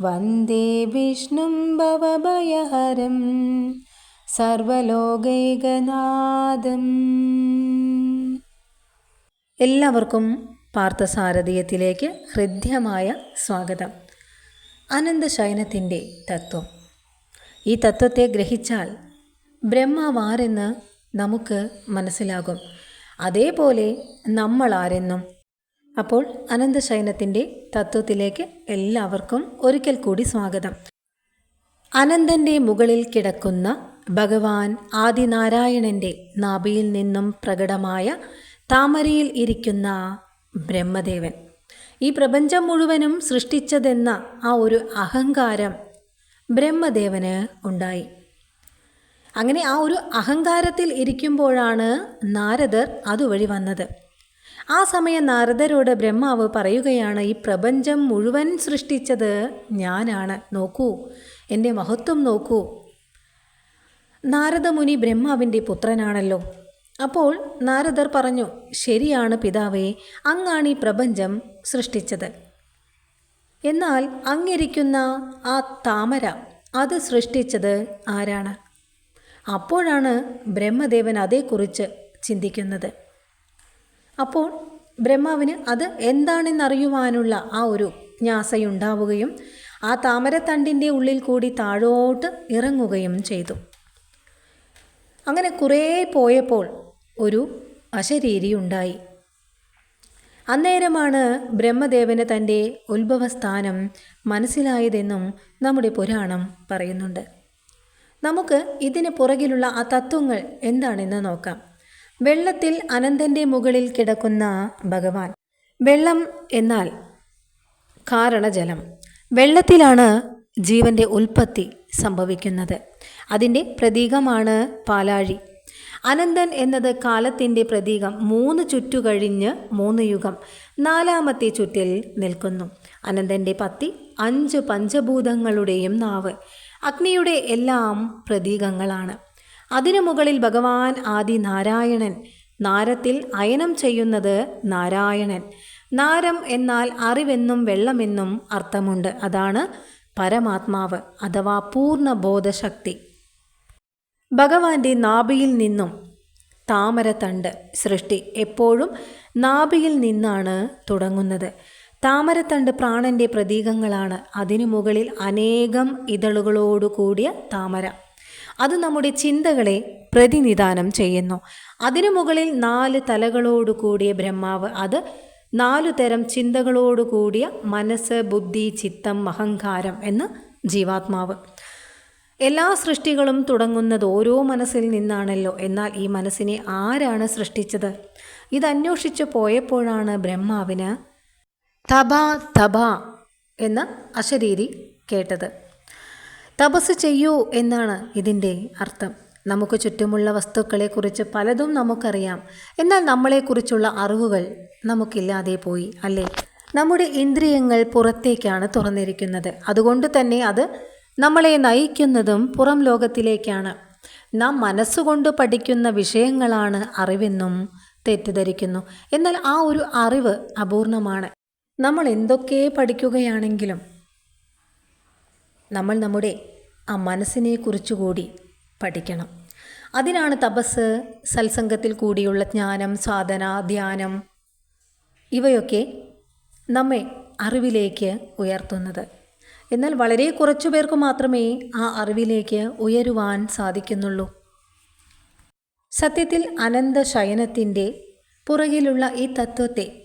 വന്ദേ വിഷ്ണും ഭവഭയഹരം. സർവലോകൈകനാഥം. എല്ലാവർക്കും പാർത്ഥസാരഥീയത്തിലേക്ക് ഹൃദ്യമായ സ്വാഗതം. അനന്തശയനത്തിന്റെ തത്വം. ഈ തത്വത്തെ ഗ്രഹിച്ചാൽ ബ്രഹ്മാവാരെന്ന് നമുക്ക് മനസ്സിലാകും. അതേപോലെ നമ്മൾ ആരെന്നും അപ്പോൾ അനന്തശയനത്തിന്റെ തത്വത്തിലേക്ക് എല്ലാവർക്കും ഒരിക്കൽ കൂടി സ്വാഗതം. അനന്തന്റെ മുകളിൽ കിടക്കുന്ന ഭഗവാൻ ആദിനാരായണന്റെ നാഭിയിൽ നിന്നും പ്രകടമായ താമരയിൽ ഇരിക്കുന്ന ബ്രഹ്മദേവൻ. ഈ പ്രപഞ്ചം മുഴുവനും സൃഷ്ടിച്ചതെന്ന ആ ഒരു അഹങ്കാരം ബ്രഹ്മദേവന് ഉണ്ടായി. അങ്ങനെ ആ ഒരു അഹങ്കാരത്തിൽ ഇരിക്കുമ്പോഴാണ് നാരദർ അതുവഴി വന്നത്. ആ സമയം നാരദരോട് ബ്രഹ്മാവ് പറയുകയാണ് ഈ പ്രപഞ്ചം മുഴുവൻ സൃഷ്ടിച്ചത് ഞാനാണ്. നോക്കൂ എന്റെ മഹത്വം നോക്കൂ. നാരദമുനി ബ്രഹ്മാവിന്റെ പുത്രനാണല്ലോ. അപ്പോൾ നാരദർ പറഞ്ഞു ശരിയാണ് പിതാവേ അങ്ങാണ് ഈ പ്രപഞ്ചം സൃഷ്ടിച്ചത്. എന്നാൽ അങ്ങിരിക്കുന്ന ആ താമര അത് സൃഷ്ടിച്ചത് ആരാണ്? അപ്പോഴാണ് ബ്രഹ്മദേവൻ അതേക്കുറിച്ച് ചിന്തിക്കുന്നത്. അപ്പോൾ ബ്രഹ്മാവിന് അത് എന്താണെന്നറിയുവാനുള്ള ആ ഒരു ജ്ഞാസയുണ്ടാവുകയും ആ താമരത്തണ്ടിന്റെ ഉള്ളിൽ കൂടി താഴോട്ട് ഇറങ്ങുകയും ചെയ്തു. അങ്ങനെ കുറേ പോയപ്പോൾ ഒരു അശരീരി ഉണ്ടായി. അന്നേരമാണ് ബ്രഹ്മദേവന് തന്റെ ഉത്ഭവസ്ഥാനം മനസ്സിലായതെന്നും നമ്മുടെ പുരാണം പറയുന്നുണ്ട്. നമുക്ക് ഇതിന് പുറകിലുള്ള ആ തത്വങ്ങൾ എന്താണെന്ന് നോക്കാം. വെള്ളത്തിൽ അനന്തന്റെ മുകളിൽ കിടക്കുന്ന ഭഗവാൻ. വെള്ളം എന്നാൽ കാരണജലം. വെള്ളത്തിലാണ് ജീവന്റെ ഉൽപ്പത്തി സംഭവിക്കുന്നത്. അതിന്റെ പ്രതീകമാണ് പാലാഴി. അനന്തൻ എന്നത് കാലത്തിന്റെ പ്രതീകം. മൂന്ന് ചുറ്റു കഴിഞ്ഞ് മൂന്ന് യുഗം. നാലാമത്തെ ചുറ്റിൽ നിൽക്കുന്നു. അനന്തന്റെ പത്തി അഞ്ച് പഞ്ചഭൂതങ്ങളുടെയും നാവ്. അഗ്നിയുടെ എല്ലാം പ്രതീകങ്ങളാണ്. അതിനു മുകളിൽ ഭഗവാൻ ആദി നാരായണൻ നാരത്തിൽ അയനം ചെയ്യുന്നത് നാരായണൻ. നാരം എന്നാൽ അറിവെന്നും വെള്ളമെന്നും അർത്ഥമുണ്ട്. അതാണ് പരമാത്മാവ് അഥവാ പൂർണ ബോധശക്തി ഭഗവാന്റെ നാഭിയിൽ നിന്നും താമരത്തണ്ട് സൃഷ്ടി എപ്പോഴും നാഭിയിൽ നിന്നാണ് തുടങ്ങുന്നത്. താമരത്തണ്ട് പ്രാണന്റെ പ്രതീകങ്ങളാണ്. അതിനു മുകളിൽ അനേകം ഇതളുകളോടു കൂടിയ താമര. അത് നമ്മുടെ ചിന്തകളെ പ്രതിനിധാനം ചെയ്യുന്നു. അതിനു മുകളിൽ നാല് തലകളോടു കൂടിയ ബ്രഹ്മാവ് അത് നാലു തരം ചിന്തകളോടു കൂടിയ മനസ്സ് ബുദ്ധി ചിത്തം അഹങ്കാരം എന്ന് ജീവാത്മാവ്. എല്ലാ സൃഷ്ടികളും തുടങ്ങുന്നത് ഓരോ മനസ്സിൽ നിന്നാണല്ലോ. എന്നാൽ ഈ മനസ്സിനെ ആരാണ് സൃഷ്ടിച്ചത്? ഇത് അന്വേഷിച്ചു പോയപ്പോഴാണ് ബ്രഹ്മാവിന് തബ തബ എന്ന അശരീരി കേട്ടത്. തപസ് ചെയ്യൂ എന്നാണ് ഇതിന്റെ അർത്ഥം. നമുക്ക് ചുറ്റുമുള്ള വസ്തുക്കളെക്കുറിച്ച് പലതും നമുക്കറിയാം. എന്നാൽ നമ്മളെക്കുറിച്ചുള്ള അറിവുകൾ നമുക്കില്ലാതെ പോയി അല്ലേ? നമ്മുടെ ഇന്ദ്രിയങ്ങൾ പുറത്തേക്കാണ് തുറന്നിരിക്കുന്നത്. അതുകൊണ്ട് തന്നെ അത് നമ്മളെ നയിക്കുന്നതും പുറം ലോകത്തിലേക്കാണ്. നാം മനസ്സുകൊണ്ട് പഠിക്കുന്ന വിഷയങ്ങളാണ് അറിവെന്നും തെറ്റിദ്ധരിക്കുന്നു. എന്നാൽ ആ ഒരു അറിവ് അപൂർണമാണ്. നമ്മൾ എന്തൊക്കെ പഠിക്കുകയാണെങ്കിലും നമ്മൾ നമ്മുടെ ആ മനസ്സിനെ കുറിച്ചുകൂടി പഠിക്കണം. അതിനാണ് തപസ് സത്സംഗത്തിൽ കൂടിയുള്ള ജ്ഞാനം സാധന ധ്യാനം ഇവയൊക്കെ നമ്മെ അറിവിലേക്ക് ഉയർത്തുന്നത്. എന്നാൽ വളരെ കുറച്ചു പേർക്ക് മാത്രമേ ആ അറിവിലേക്ക് ഉയരുവാൻ സാധിക്കുന്നുള്ളൂ. സത്യത്തിൽ അനന്ത ശയനത്തിന്റെ പുറകിലുള്ള ഈ തത്വത്തെ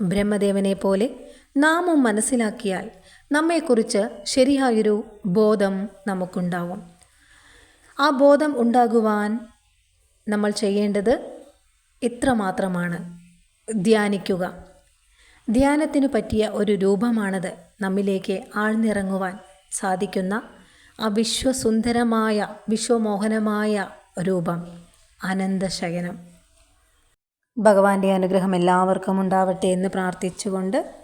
ബ്രഹ്മദേവനെ പോലെ നാമും മനസ്സിലാക്കിയാൽ നമ്മെക്കുറിച്ച് ശരിയായൊരു ബോധം നമുക്കുണ്ടാവും. ആ ബോധം ഉണ്ടാകുവാൻ നമ്മൾ ചെയ്യേണ്ടത് ഇത്രമാത്രമാണ്. ധ്യാനിക്കുക. ധ്യാനത്തിനു പറ്റിയ ഒരു രൂപമാണത് നമ്മിലേക്ക് ആഴ്ന്നിറങ്ങുവാൻ സാധിക്കുന്ന ആ വിശ്വസുന്ദരമായ വിശ്വമോഹനമായ രൂപം അനന്തശയനം. ഭഗവാന്റെ അനുഗ്രഹം എല്ലാവർക്കും ഉണ്ടാവട്ടെ എന്ന് പ്രാർത്ഥിച്ചുകൊണ്ട്